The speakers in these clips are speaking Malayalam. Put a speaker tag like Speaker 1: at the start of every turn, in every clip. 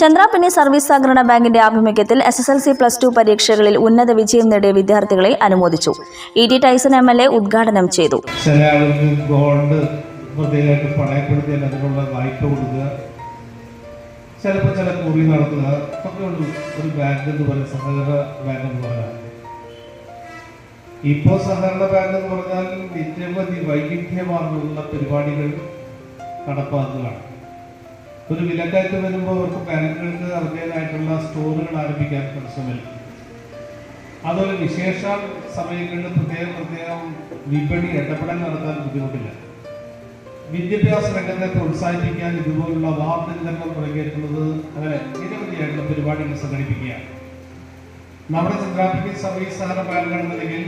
Speaker 1: ചന്ദ്രാപിന്നി സർവീസ് സഹകരണ ബാങ്കിന്റെ ആഭിമുഖ്യത്തിൽ S S L C plus two പരീക്ഷകളിൽ ഉന്നത വിജയം നേടിയ വിദ്യാർത്ഥികളെ അനുമോദിച്ചു. E T Tyson M L A ഉദ്ഘാടനം ചെയ്തു.
Speaker 2: ഒരു ബാങ്ക് സഹകരണ ബാങ്ക് എന്ന് ഇപ്പോൾ സഹകരണ ബാങ്ക് എന്ന് പറഞ്ഞാൽ നിരവധി വൈവിധ്യമാർന്നുള്ള പരിപാടികൾ നടപ്പാക്കുകയാണ്. ഒരു വിലക്കയറ്റം വരുമ്പോൾ അവർക്ക് ബാങ്കുകൾക്ക് അവരുടേതായിട്ടുള്ള സ്റ്റോറുകൾ ആരംഭിക്കാൻ പരിശ്രമിക്കും. അതൊരു വിശേഷ സമയങ്ങളിൽ പ്രത്യേകം പ്രത്യേകം വിപണി ഇടപെടൽ നടത്താൻ ബുദ്ധിമുട്ടില്ല. വിദ്യാഭ്യാസ രംഗത്തെ പ്രോത്സാഹിപ്പിക്കാൻ ഇതുപോലുള്ള വാർഡ് വിതരണം തുടങ്ങിയിട്ടുള്ളത് അങ്ങനെ നിരവധിയായിട്ടുള്ള പരിപാടികൾ സംഘടിപ്പിക്കുകയാണ്. നമ്മുടെ ചിത്രാഫിക്കൽ സർവീസ് സഹകരണ ബാങ്ക്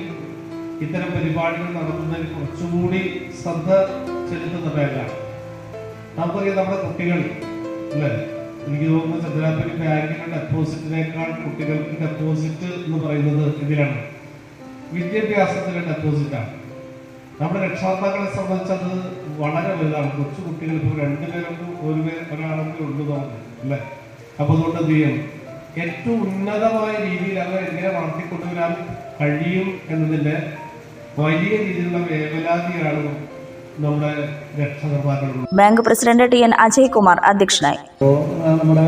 Speaker 2: ഇത്തരം പരിപാടികൾ നടത്തുന്നതിൽ കുറച്ചുകൂടി ശ്രദ്ധ ചെലുത്തുന്ന ബാങ്കാണ് നമുക്കറിയാം നമ്മുടെ കുട്ടികൾ അല്ലേ? എനിക്ക് തോന്നുന്നു ചന്ദ്രാപിക്ക് ബാങ്കിന്റെ ഡെപ്പോസിറ്റിനേക്കാൾ കുട്ടികൾക്ക് ഡെപ്പോസിറ്റ് എന്ന് പറയുന്നത് ഇതിലാണ് വിദ്യാഭ്യാസത്തിലെ ഡെപ്പോസിറ്റാണ് നമ്മുടെ രക്ഷാകർത്താക്കളെ സംബന്ധിച്ച് അത് വളരെ വലുതാണ്. കൊച്ചു കുട്ടികൾ ഇപ്പോൾ രണ്ടുപേരൊക്കെ ഒരു പേര് ഒരാളൊക്കെ ഉണ്ട് തോന്നുന്നു അല്ലേ? അപ്പൊ അതുകൊണ്ട് എന്ത് ചെയ്യും? ഏറ്റവും ഉന്നതമായ രീതിയിൽ അവർ എങ്ങനെ വളർത്തിക്കൊണ്ടുവരാൻ കഴിയും എന്നതിന്റെ വലിയ രീതിയിലുള്ള വേവലാതിയാണ് നമ്മുടെ
Speaker 1: bank president T N Ajay Kumar അധ്യക്ഷനായി
Speaker 3: നമ്മുടെ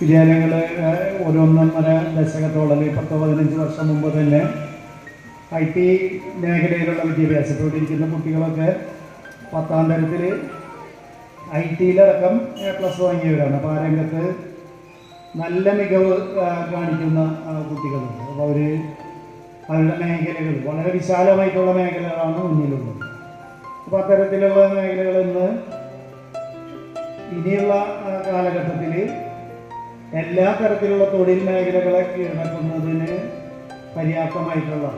Speaker 3: വിദ്യാലയങ്ങൾ ഓരോന്നര ദശകത്തോളം ഈ പത്തോ പതിനഞ്ച് വർഷം മുമ്പ് തന്നെ ഐ ടി മേഖലയിലുള്ള വിദ്യാഭ്യാസം ഇപ്പോൾ ഇവിടെ ഇരിക്കുന്ന കുട്ടികളൊക്കെ പത്താം തരത്തിൽ ഐ ടിയിലടക്കം എ പ്ലസ് വാങ്ങിയവരാണ്. അപ്പോൾ ആ രംഗത്ത് നല്ല മികവ് കാണിക്കുന്ന കുട്ടികളുണ്ട്. അപ്പോൾ അവർ അവരുടെ മേഖലകൾ വളരെ വിശാലമായിട്ടുള്ള മേഖലകളാണ് മുന്നിലുള്ളത്. അപ്പോൾ അത്തരത്തിലുള്ള മേഖലകളിൽ നിന്ന് ഇനിയുള്ള കാലഘട്ടത്തിൽ എല്ലാ തരത്തിലുള്ള തൊഴിൽ മേഖലകളെ കീഴടക്കുന്നതിന് പര്യാപ്തമായിട്ടുള്ള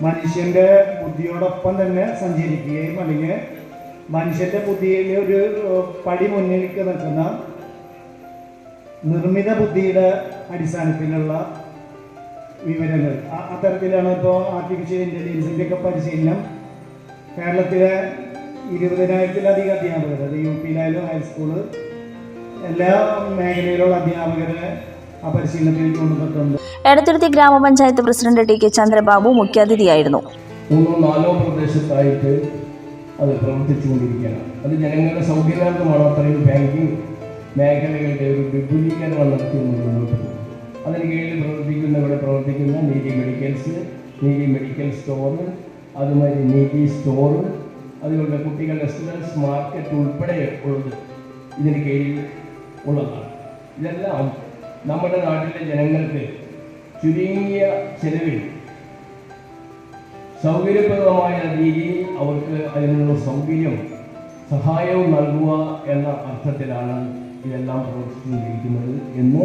Speaker 3: മനുഷ്യന്റെ ബുദ്ധിയോടൊപ്പം തന്നെ സഞ്ചരിക്കുകയും അല്ലെങ്കിൽ മനുഷ്യന്റെ ബുദ്ധിയിൽ ഒരു പടി മുന്നിലേക്ക് നിൽക്കുന്ന നിർമ്മിത ബുദ്ധിയുടെ അടിസ്ഥാനത്തിലുള്ള വിവരങ്ങൾ. അത്തരത്തിലാണ് ഇപ്പോൾ ആർട്ടിഫിഷ്യൽ ഇന്റലിജൻസിന്റെ ഒക്കെ പരിശീലനം കേരളത്തിലെ ഇരുപതിനായിരത്തിലധികം അധ്യാപകർ അത് യു പിയിലായാലും ഹൈസ്കൂൾ എല്ലാ മേഖലയിലുള്ള അധ്യാപകരെ ആ പരിശീലനത്തിൽ കൊണ്ടുവന്നിട്ടുണ്ട്.
Speaker 1: എടത്തുരുത്തി ഗ്രാമപഞ്ചായത്ത് പ്രസിഡന്റ് ടി കെ ചന്ദ്രബാബു മുഖ്യാതിഥിയായിരുന്നു.
Speaker 4: മൂന്നോ നാലോ പ്രദേശത്തായിട്ട് അത് പ്രവർത്തിച്ചുകൊണ്ടിരിക്കുകയാണ്. അത് ജനങ്ങളുടെ സൗകര്യാർത്ഥമാണ് അത്രയും ബാങ്കിങ് മേഖലകളുടെ ഒരു വിപുലീകരണം നടത്തി മുന്നോട്ട് പോകും അതിന് കീഴിൽ പ്രവർത്തിക്കുന്ന ഇവിടെ പ്രവർത്തിക്കുന്ന നീതി മെഡിക്കൽസ് നീതി മെഡിക്കൽ സ്റ്റോർ അതുമാതിരി നീതി സ്റ്റോറുകൾ അതുപോലെ കുട്ടികളുടെ സ്റ്റുഡൻസ് മാർക്കറ്റ് ഉൾപ്പെടെ ഉള്ളത് ഇതിന് കീഴിൽ ഉള്ളതാണ്. ഇതെല്ലാം നമ്മുടെ നാട്ടിലെ ജനങ്ങൾക്ക് ചുരുങ്ങിയ ചെലവിൽ സൗകര്യപ്രദമായ രീതിയിൽ അവർക്ക് അതിനുള്ള സൗകര്യം സഹായവും നൽകുക എന്ന അർത്ഥത്തിലാണ് ഇതെല്ലാം പ്രവർത്തിച്ചുകൊണ്ടിരിക്കുന്നത് എന്ന്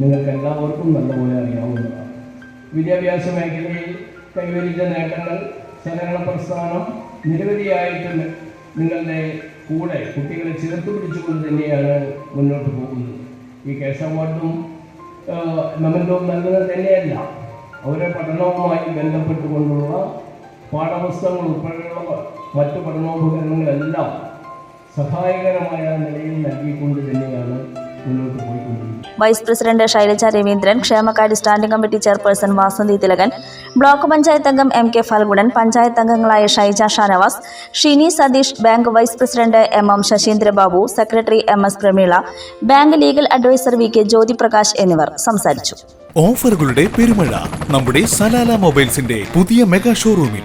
Speaker 4: നിങ്ങൾക്ക് എല്ലാവർക്കും നല്ലപോലെ അറിയാവുന്നതാണ്. വിദ്യാഭ്യാസ മേഖലയിൽ കൈവരിച്ച നേട്ടങ്ങൾ സഹകരണ പ്രസ്ഥാനം നിരവധിയായിട്ടുണ്ട്. നിങ്ങളുടെ കൂടെ കുട്ടികളെ ചേർത്ത് പിടിച്ചുകൊണ്ട് തന്നെയാണ് മുന്നോട്ട് പോകുന്നത്. ഈ കേസ് അവാർഡും മെമ്മന്റവും നൽകുന്നത് തന്നെയല്ല. അവരുടെ പഠനവുമായി ബന്ധപ്പെട്ടുകൊണ്ടുള്ള പാഠപുസ്തകങ്ങൾ ഉൾപ്പെടെയുള്ള മറ്റു പഠനോപകരണങ്ങളെല്ലാം സഹായകരമായ നിലയിൽ നൽകിക്കൊണ്ട് തന്നെയാണ് മുന്നോട്ട് പോയിക്കൊണ്ടിരിക്കുന്നത്.
Speaker 1: വൈസ് പ്രസിഡന്റ് ശൈലജ രവീന്ദ്രൻ ക്ഷേമകാര്യ standing committee chairperson Vasanthi Thilakan block panchayat അംഗം എം കെ ഫൽഗുണൻ പഞ്ചായത്ത് അംഗങ്ങളായ Shaija Shanavas Shini Satheesh bank vice president M M Sasheendrababu secretary M S Prameela bank legal adviser V K Jyothiprakash എന്നിവർ സംസാരിച്ചു.
Speaker 5: ഓഫറുകളുടെ പെരുമഴ നമ്മുടെ സലാല മൊബൈൽസിന്റെ പുതിയ മെഗാ ഷോറൂമിൽ.